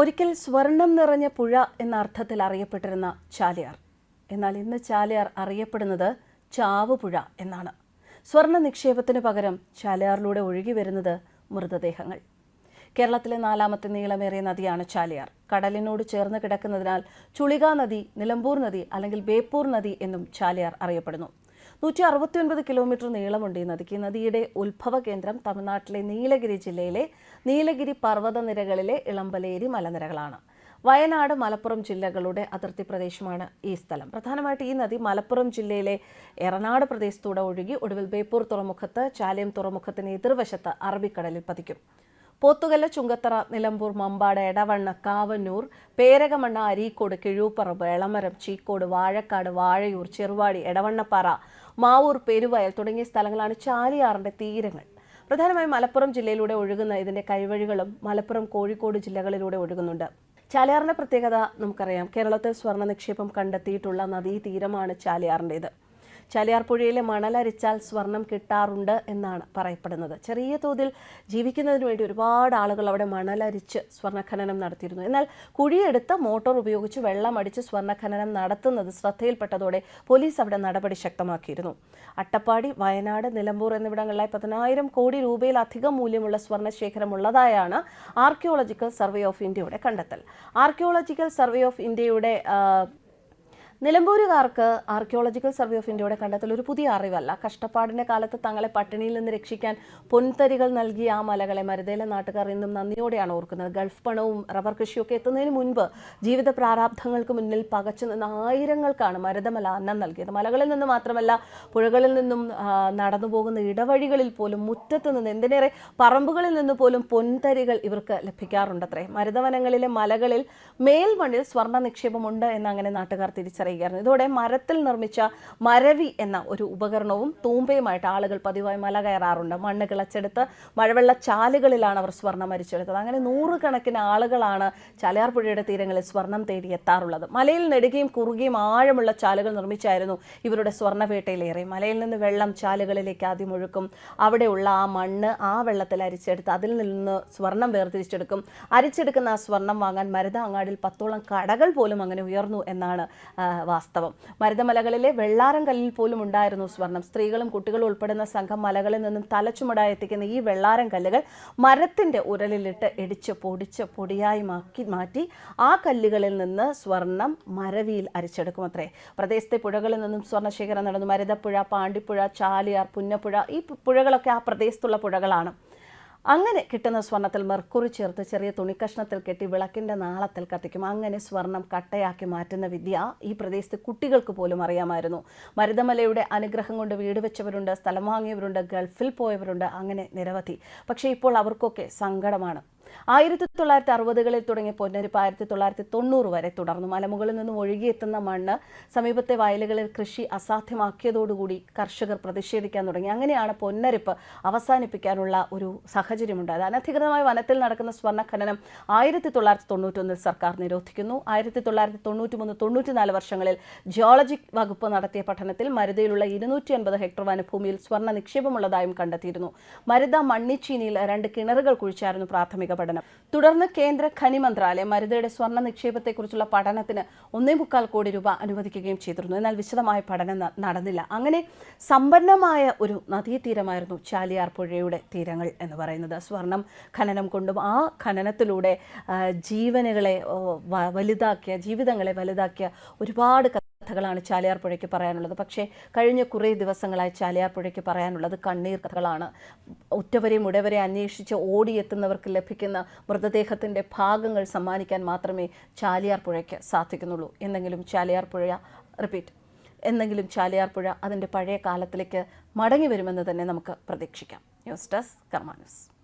ഒരിക്കൽ സ്വർണം നിറഞ്ഞ പുഴ എന്ന അർത്ഥത്തിൽ അറിയപ്പെട്ടിരുന്ന ചാലിയാർ. എന്നാൽ ഇന്ന് ചാലിയാർ അറിയപ്പെടുന്നത് ചാവുപുഴ എന്നാണ്. സ്വർണ നിക്ഷേപത്തിന് പകരം ചാലിയാറിലൂടെ ഒഴുകി വരുന്നത് മൃതദേഹങ്ങൾ. കേരളത്തിലെ നാലാമത്തെ നീളമേറിയ നദിയാണ് ചാലിയാർ. കടലിനോട് ചേർന്ന് കിടക്കുന്നതിനാൽ ചുളികാ നദി നിലമ്പൂർ നദി അല്ലെങ്കിൽ ബേപ്പൂർ നദി എന്നും ചാലിയാർ അറിയപ്പെടുന്നു. നൂറ്റി അറുപത്തിയൊൻപത് കിലോമീറ്റർ നീളമുണ്ട് ഈ നദിക്ക്. നദിയുടെ ഉത്ഭവ കേന്ദ്രം തമിഴ്നാട്ടിലെ നീലഗിരി ജില്ലയിലെ നീലഗിരി പർവതനിരകളിലെ ഇളമ്പലേരി മലനിരകളാണ്. വയനാട് മലപ്പുറം ജില്ലകളുടെ അതിർത്തി പ്രദേശമാണ് ഈ സ്ഥലം. പ്രധാനമായിട്ട് ഈ നദി മലപ്പുറം ജില്ലയിലെ എറണാട് പ്രദേശത്തൂടെ ഒഴുകി ഒടുവിൽ ബേപ്പൂർ തുറമുഖത്ത് ചാലിയം തുറമുഖത്തിന് എതിർവശത്ത് അറബിക്കടലിൽ പതിക്കും. പോത്തുകല്ല് ചുങ്കത്തറ നിലമ്പൂർ മമ്പാട് എടവണ്ണ കാവന്നൂർ പേരകമണ്ണ അരീക്കോട് കിഴൂപ്പറമ്പ് എളമരം ചീക്കോട് വാഴക്കാട് വാഴയൂർ ചെറുവാടി എടവണ്ണപ്പാറ മാവൂർ പെരുവയൽ തുടങ്ങിയ സ്ഥലങ്ങളാണ് ചാലിയാറിന്റെ തീരങ്ങൾ. പ്രധാനമായും മലപ്പുറം ജില്ലയിലൂടെ ഒഴുകുന്ന ഇതിന്റെ കൈവഴികളും മലപ്പുറം കോഴിക്കോട് ജില്ലകളിലൂടെ ഒഴുകുന്നുണ്ട്. ചാലിയാറിന്റെ പ്രത്യേകത നമുക്കറിയാം. കേരളത്തിൽ സ്വർണ നിക്ഷേപം കണ്ടെത്തിയിട്ടുള്ള നദീതീരമാണ് ചാലിയാറിന്റേത് ചാലിയാർ പുഴയിലെ മണലരിച്ചാൽ സ്വർണം കിട്ടാറുണ്ട് എന്നാണ് പറയപ്പെടുന്നത്. ചെറിയ തോതിൽ ജീവിക്കുന്നതിന് വേണ്ടി ഒരുപാട് ആളുകൾ അവിടെ മണലരിച്ച് സ്വർണഖനനം നടത്തിയിരുന്നു. എന്നാൽ കുഴിയെടുത്ത് മോട്ടോർ ഉപയോഗിച്ച് വെള്ളം അടിച്ച് സ്വർണഖനനം നടത്തുന്നത് ശ്രദ്ധയിൽപ്പെട്ടതോടെ പോലീസ് അവിടെ നടപടി ശക്തമാക്കിയിരുന്നു. അട്ടപ്പാടി വയനാട് നിലമ്പൂർ എന്നിവിടങ്ങളിലായി പതിനായിരം കോടി രൂപയിലധികം മൂല്യമുള്ള സ്വർണശേഖരം ഉള്ളതായാണ് ആർക്കിയോളജിക്കൽ സർവേ ഓഫ് ഇന്ത്യയുടെ കണ്ടെത്തൽ. ആർക്കിയോളജിക്കൽ സർവേ ഓഫ് ഇന്ത്യയുടെ നിലമ്പൂരുകാർക്ക് ആർക്കിയോളജിക്കൽ സർവേ ഓഫ് ഇന്ത്യയുടെ കണ്ടെത്തൽ ഒരു പുതിയ അറിവല്ല. കഷ്ടപ്പാടിന്റെ കാലത്ത് തങ്ങളെ പട്ടിണിയിൽ നിന്ന് രക്ഷിക്കാൻ പൊൻതരികൾ നൽകിയ ആ മലകളെ മരുതയിലെ നാട്ടുകാർ ഇന്നും നന്ദിയോടെയാണ് ഓർക്കുന്നത്. ഗൾഫ് പണവും റബ്ബർ കൃഷിയൊക്കെ എത്തുന്നതിന് മുൻപ് ജീവിത പ്രാരാബ്ധങ്ങൾക്ക് മുന്നിൽ പകച്ചു നിന്ന ആയിരങ്ങൾക്കാണ് മരുതമല അന്നം നൽകിയത്. മലകളിൽ നിന്ന് മാത്രമല്ല പുഴകളിൽ നിന്നും നടന്നു പോകുന്ന ഇടവഴികളിൽ പോലും മുറ്റത്ത് നിന്ന് എന്തിനേറെ പറമ്പുകളിൽ നിന്ന് പോലും പൊൻതരികൾ ഇവർക്ക് ലഭിക്കാറുണ്ടത്രേ. മരുതവനങ്ങളിലെ മലകളിൽ മേൽമണ്ണിൽ സ്വർണ നിക്ഷേപമുണ്ട് എന്നങ്ങനെ നാട്ടുകാർ തിരിച്ചറിയുകയായിരുന്നു ഇതോടെ മരത്തിൽ നിർമ്മിച്ച മരവി എന്ന ഒരു ഉപകരണവും തൂമ്പയുമായിട്ട് ആളുകൾ പതിവായി മല കയറാറുണ്ട്. മണ്ണ് കിളച്ചെടുത്ത് മഴവെള്ള ചാലുകളിലാണ് അവർ സ്വർണം അരിച്ചെടുത്തത്. അങ്ങനെ നൂറുകണക്കിന് ആളുകളാണ് ചാലിയാർ പുഴയുടെ തീരങ്ങളിൽ സ്വർണം തേടി എത്താറുള്ളത്. മലയിൽ നെടുകയും കുറുകയും ആഴമുള്ള ചാലുകൾ നിർമ്മിച്ചായിരുന്നു ഇവരുടെ സ്വർണവേട്ടയിലേറെ. മലയിൽ നിന്ന് വെള്ളം ചാലുകളിലേക്ക് ആദ്യം ഒഴുക്കും. അവിടെയുള്ള ആ മണ്ണ് ആ വെള്ളത്തിൽ അരിച്ചെടുത്ത് അതിൽ നിന്ന് സ്വർണം വേർതിരിച്ചെടുക്കും. അരിച്ചെടുക്കുന്ന ആ സ്വർണം വാങ്ങാൻ മരുത അങ്ങാടിൽ പത്തോളം കടകൾ പോലും അങ്ങനെ ഉയർന്നു എന്നാണ് വാസ്തവം. മരുതമലകളിലെ വെള്ളാരം കല്ലിൽ പോലും ഉണ്ടായിരുന്നു സ്വർണം. സ്ത്രീകളും കുട്ടികളും ഉൾപ്പെടുന്ന സംഘം മലകളിൽ നിന്നും തലച്ചുമടായി എത്തിക്കുന്ന ഈ വെള്ളാരം കല്ലുകൾ മരത്തിന്റെ ഉരലിലിട്ട് ഇടിച്ച് പൊടിച്ച് പൊടിയായി മാക്കി മാറ്റി ആ കല്ലുകളിൽ നിന്ന് സ്വർണം മരവിയിൽ അരിച്ചെടുക്കും അത്രേ പ്രദേശത്തെ പുഴകളിൽ നിന്നും സ്വർണശേഖരം നടന്നു. മരുതപ്പുഴ പാണ്ടിപ്പുഴ ചാലിയാർ പുന്നപ്പുഴ ഈ പുഴകളൊക്കെ ആ പ്രദേശത്തുള്ള പുഴകളാണ്. അങ്ങനെ കിട്ടുന്ന സ്വർണത്തിൽ മെർക്കുറി ചേർത്ത് ചെറിയ തുണിക്കഷ്ണത്തിൽ കെട്ടി വിളക്കിന്റെ നാളത്തിൽ കത്തിക്കും. അങ്ങനെ സ്വർണം കട്ടയാക്കി മാറ്റുന്ന വിദ്യ ഈ പ്രദേശത്ത് കുട്ടികൾക്ക് പോലും അറിയാമായിരുന്നു. മരുതമലയുടെ അനുഗ്രഹം കൊണ്ട് വീട് വെച്ചവരുണ്ട് സ്ഥലം വാങ്ങിയവരുണ്ട് ഗൾഫിൽ പോയവരുണ്ട് അങ്ങനെ നിരവധി. പക്ഷേ ഇപ്പോൾ അവർക്കൊക്കെ സങ്കടമാണ്. ആയിരത്തി തൊള്ളായിരത്തി അറുപതുകളിൽ തുടങ്ങിയ പൊന്നരിപ്പ് ആയിരത്തി തൊള്ളായിരത്തി തൊണ്ണൂറ് വരെ തുടർന്നു. മലമുകളിൽ നിന്നും ഒഴുകിയെത്തുന്ന മണ്ണ് സമീപത്തെ വയലുകളിൽ കൃഷി അസാധ്യമാക്കിയതോടുകൂടി കർഷകർ പ്രതിഷേധിക്കാൻ തുടങ്ങി. അങ്ങനെയാണ് പൊന്നരിപ്പ് അവസാനിപ്പിക്കാനുള്ള ഒരു സാഹചര്യമുണ്ടായത്. അനധികൃതമായ വനത്തിൽ നടക്കുന്ന സ്വർണ ഖനനം ആയിരത്തി തൊള്ളായിരത്തി തൊണ്ണൂറ്റൊന്നിൽ സർക്കാർ നിരോധിക്കുന്നു. ആയിരത്തി തൊള്ളായിരത്തി തൊണ്ണൂറ്റി മൂന്ന് തൊണ്ണൂറ്റിനാല് വർഷങ്ങളിൽ ജിയോളജി വകുപ്പ് നടത്തിയ പഠനത്തിൽ മരുതയിലുള്ള ഇരുന്നൂറ്റി അൻപത് ഹെക്ടർ വനഭൂമിയിൽ സ്വർണ നിക്ഷേപമുള്ളതായും കണ്ടെത്തിയിരുന്നു. മരുത മണ്ണിച്ചീനിയിൽ രണ്ട് കിണറുകൾ കുഴിച്ചായിരുന്നു പ്രാഥമിക പഠനം. തുടർന്ന് കേന്ദ്ര ഖനി മന്ത്രാലയം മരുതയുടെ സ്വർണ നിക്ഷേപത്തെക്കുറിച്ചുള്ള പഠനത്തിന് ഒന്നേ മുക്കാൽ കോടി രൂപ അനുവദിക്കുകയും ചെയ്തിരുന്നു. എന്നാൽ വിശദമായ പഠനം നടന്നില്ല. അങ്ങനെ സമ്പന്നമായ ഒരു നദീതീരമായിരുന്നു ചാലിയാർ പുഴയുടെ തീരങ്ങൾ എന്ന് പറയുന്നത്. സ്വർണം ഖനനം കൊണ്ടും ആ ഖനനത്തിലൂടെ ജീവനുകളെ വലുതാക്കിയ ജീവിതങ്ങളെ വലുതാക്കിയ ഒരുപാട് കഥകളാണ് ചാലിയാർ പുഴയ്ക്ക് പറയാനുള്ളത്. പക്ഷേ കഴിഞ്ഞ കുറേ ദിവസങ്ങളായി ചാലിയാർ പുഴയ്ക്ക് പറയാനുള്ളത് കണ്ണീർ കഥകളാണ്. ഉറ്റവരെയും ഉടവരെ അന്വേഷിച്ച് ഓടിയെത്തുന്നവർക്ക് ലഭിക്കുന്ന മൃതദേഹത്തിന്റെ ഭാഗങ്ങൾ സമ്മാനിക്കാൻ മാത്രമേ ചാലിയാർ പുഴയ്ക്ക് സാധിക്കുന്നുള്ളൂ. എന്തെങ്കിലും ചാലിയാർ പുഴ റിപ്പീറ്റ് എന്തെങ്കിലും ചാലിയാർ പുഴ അതിന്റെ പഴയ കാലത്തിലേക്ക് മടങ്ങി വരുമെന്ന് തന്നെ നമുക്ക് പ്രതീക്ഷിക്കാം. News desk Karma news.